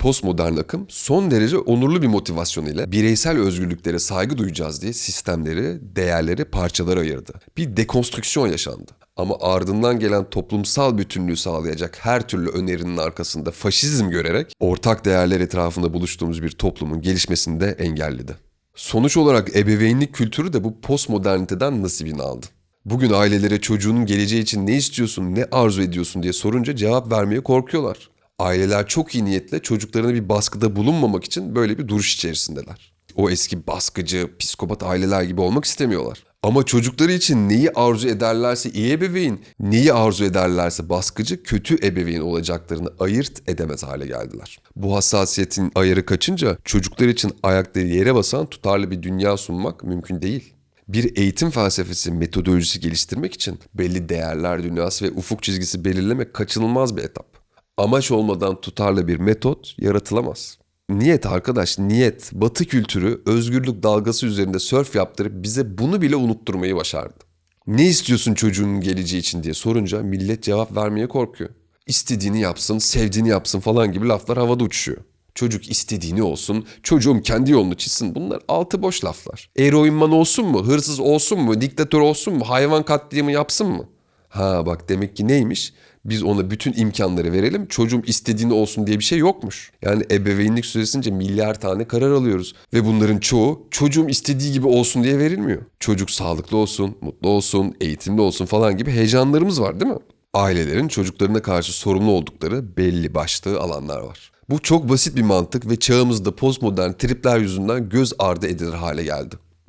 Postmodern akım son derece onurlu bir motivasyon ile bireysel özgürlüklere saygı duyacağız diye sistemleri, değerleri parçalara ayırdı. Bir dekonstrüksiyon yaşandı. Ama ardından gelen toplumsal bütünlüğü sağlayacak her türlü önerinin arkasında faşizm görerek ortak değerler etrafında buluştuğumuz bir toplumun gelişmesini de engelledi. Sonuç olarak ebeveynlik kültürü de bu postmoderniteden nasibini aldı. Bugün ailelere çocuğunun geleceği için ne istiyorsun, ne arzu ediyorsun diye sorunca cevap vermeye korkuyorlar. Aileler çok iyi niyetle çocuklarına bir baskıda bulunmamak için böyle bir duruş içerisindeler. O eski baskıcı, psikopat aileler gibi olmak istemiyorlar. Ama çocukları için neyi arzu ederlerse iyi ebeveyn, neyi arzu ederlerse baskıcı, kötü ebeveyn olacaklarını ayırt edemez hale geldiler. Bu hassasiyetin ayarı kaçınca çocuklar için ayakları yere basan tutarlı bir dünya sunmak mümkün değil. Bir eğitim felsefesi, metodolojisi geliştirmek için belli değerler dünyası ve ufuk çizgisi belirlemek kaçınılmaz bir etap. Amaç olmadan tutarlı bir metot yaratılamaz. Niyet arkadaş, niyet. Batı kültürü özgürlük dalgası üzerinde sörf yaptırıp bize bunu bile unutturmayı başardı. Ne istiyorsun çocuğunun geleceği için diye sorunca millet cevap vermeye korkuyor. İstediğini yapsın, sevdiğini yapsın falan gibi laflar havada uçuşuyor. Çocuk istediğini olsun, çocuğum kendi yolunu çizsin. Bunlar altı boş laflar. Eroinman olsun mu, hırsız olsun mu, diktatör olsun mu, hayvan katliamı yapsın mı? Ha bak demek ki neymiş? Biz ona bütün imkanları verelim. Çocuğum istediğini olsun diye bir şey yokmuş. Yani ebeveynlik süresince milyar tane karar alıyoruz. Ve bunların çoğu çocuğum istediği gibi olsun diye verilmiyor. Çocuk sağlıklı olsun, mutlu olsun, eğitimli olsun falan gibi heyecanlarımız var değil mi? Ailelerin çocuklarına karşı sorumlu oldukları belli başlı alanlar var. Bu çok basit bir mantık ve çağımızda postmodern tripler yüzünden göz ardı edilir hale geldi.